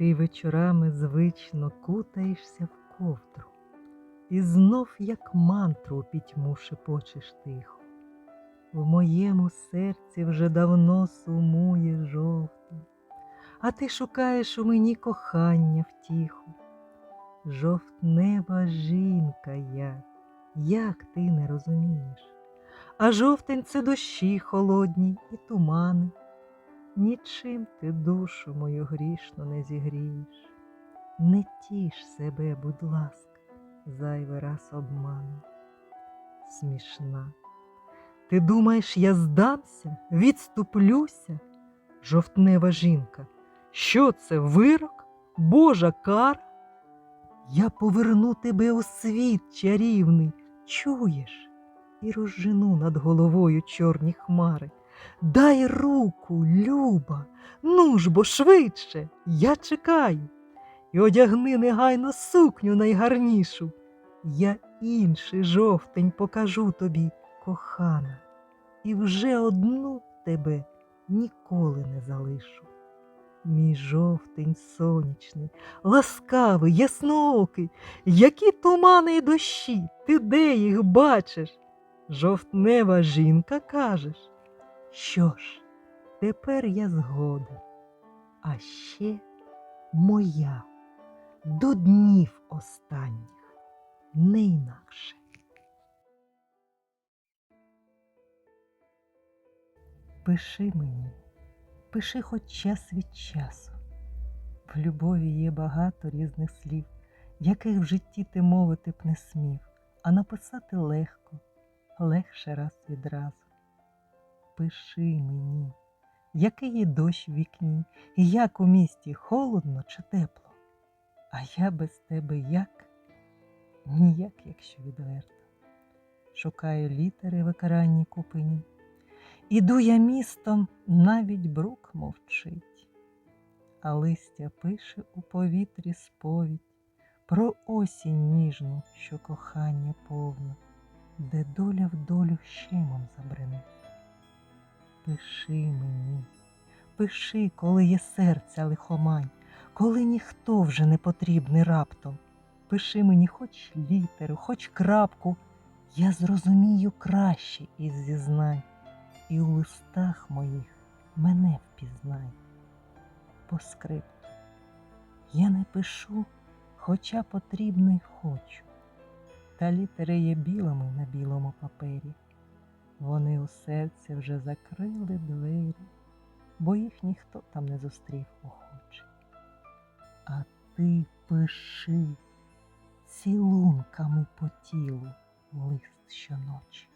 Ти вечорами звично кутаєшся в ковдру, і знов, як мантру пітьму шепочеш тихо. В моєму серці вже давно сумує жовтень, а ти шукаєш у мені кохання втіху. Жовтнева жінка я, як ти не розумієш, а жовтень це дощі холодні і тумани. Нічим ти душу мою грішно не зігрієш. Не тіш себе, будь ласка, зайвий раз обманом. Смішна. Ти думаєш, я здамся, відступлюся? Жовтнева жінка. Що це вирок? Божа кара? Я поверну тебе у світ чарівний, чуєш, і розжену над головою чорні хмари. Дай руку, Люба, ну ж бо швидше, я чекаю. І одягни негайно сукню найгарнішу. Я інший жовтень покажу тобі, кохана, і вже одну тебе ніколи не залишу. Мій жовтень сонячний, ласкавий, ясноокий, які тумани й дощі, ти де їх бачиш? Жовтнева жінка кажеш. Що ж, тепер я згоден, а ще моя до днів останніх, не інакше. Пиши мені, пиши хоч час від часу. В любові є багато різних слів, яких в житті ти мовити б не смів, а написати легко, легше раз відразу пиши мені, який є дощ в вікні, і як у місті холодно чи тепло. А я без тебе як? Ніяк, якщо відверто. Шукаю літери в екранній купині. Іду я містом, навіть брук мовчить, а листя пише у повітрі сповідь про осінь ніжну, що кохання повна, де доля в долю щемом забринить. Пиши мені, пиши, коли є серця лихомань, коли ніхто вже не потрібний раптом. Пиши мені хоч літеру, хоч крапку, я зрозумію краще із зізнань, і у листах моїх мене впізнай. По скрипту я не пишу, хоча потрібно й хочу, та літери є білими на білому папері. Вони у серці вже закрили двері, бо їх ніхто там не зустрів охоче. А ти пиши цілунками по тілу лист щоночі.